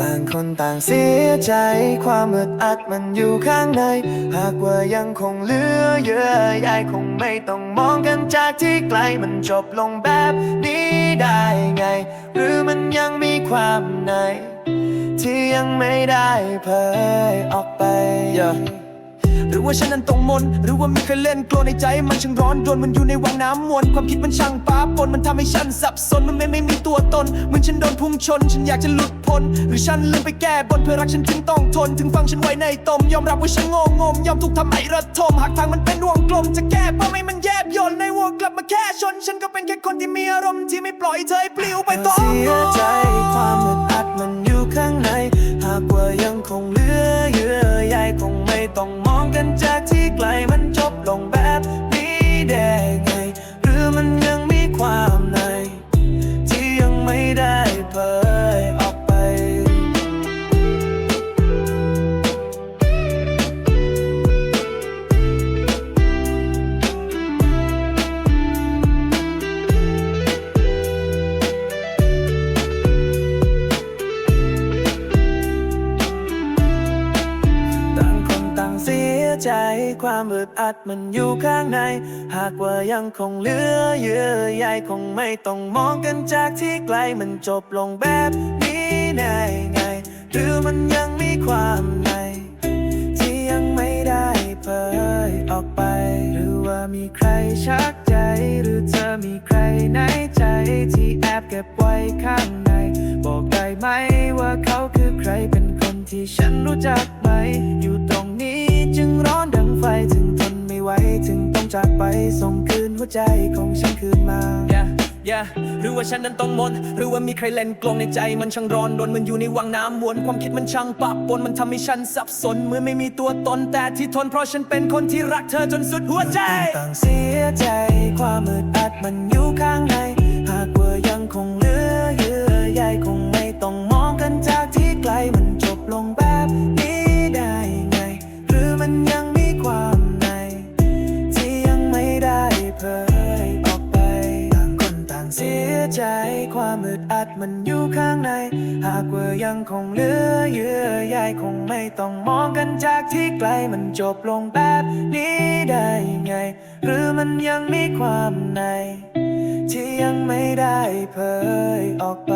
ต่างคนต่างเสียใจ ความอึดอัดมันอยู่ข้างใน หากว่ายังคงเหลือเยื่อใยคงไม่ต้องมองกันจากที่ไกลมันจบลงแบบนี้ได้ไง หรือมันยังมีความใน ที่ยังไม่ได้เผยออกไป หรือว่าฉันนั้นตรงมน หรือว่ามีใครเล่นกลัวในใจมันช่างร้อนรนมันอยู่ในวังน้ำมวนความคิดมันช่างป้าปนมันทำให้ฉันสับสนมันไม่ไม่มีตัวตนเหมือนฉันโดนพุ่งชน ฉันอยากจะหลุดพ้นหรือฉันลืมไปแก้บนเพื่อรักฉันจึงต้องทน ถึงฟังฉันไว้ในตมยอมรับว่าฉันโง่งมยอมถูกทำให้ระทมหากทางมันเป็นวงกลม จะแก้ป้าไม่มันแยบยนในวงกลับมาแค่ชน ฉันก็เป็นแค่คนที่มีอารมณ์ที่ไม่ปล่อยเธอปลิวไปต่อเสียใจความอึดอัดมันอยู่ข้างใน หากว่ายังคงเหลือางเสียใจ ความอึดอัดมันอยู่ข้างใน หากว่ายังคงเหลือเยื่อใยคงไม่ต้องมองกันจากที่ไกลมันจบลงแบบนี้ได้ไง หรือมันยังมีความในที่ยังไม่ได้เผยออกไป หรือว่ามีใครชักใจ หรือเธอมีใครในใจที่แอบเก็บไว้ข้างใน บอกได้ไหมว่าเขาคือใครเป็นคนที่ฉันรู้จัก จากไปส่งคืนหัวใจของฉันคืนมา yeah, yeah หรือว่าฉันนั้นต้องมน หรือว่ามีใครเล่นกลงในใจมันช่างร้อนรนมันอยู่ในวังน้ำวนความคิดมันช่างปะปนมันทำให้ฉันสับสนเมื่อไม่มีตัวตนแต่ที่ทนเพราะฉันเป็นคนที่รักเธอจนสุดหัวใจต่างเสียใจ ความอึดอัดมันอยู่ข้างใน สียใจความอึดอัดมันอยู่ข้างใน หากว่ายังคงเหลือเยื่อใยคงไม่ต้องมองกันจากที่ไกลมันจบลงแบบนี้ได้ไง หรือมันยังมีความใน ที่ยังไม่ได้เผยออกไป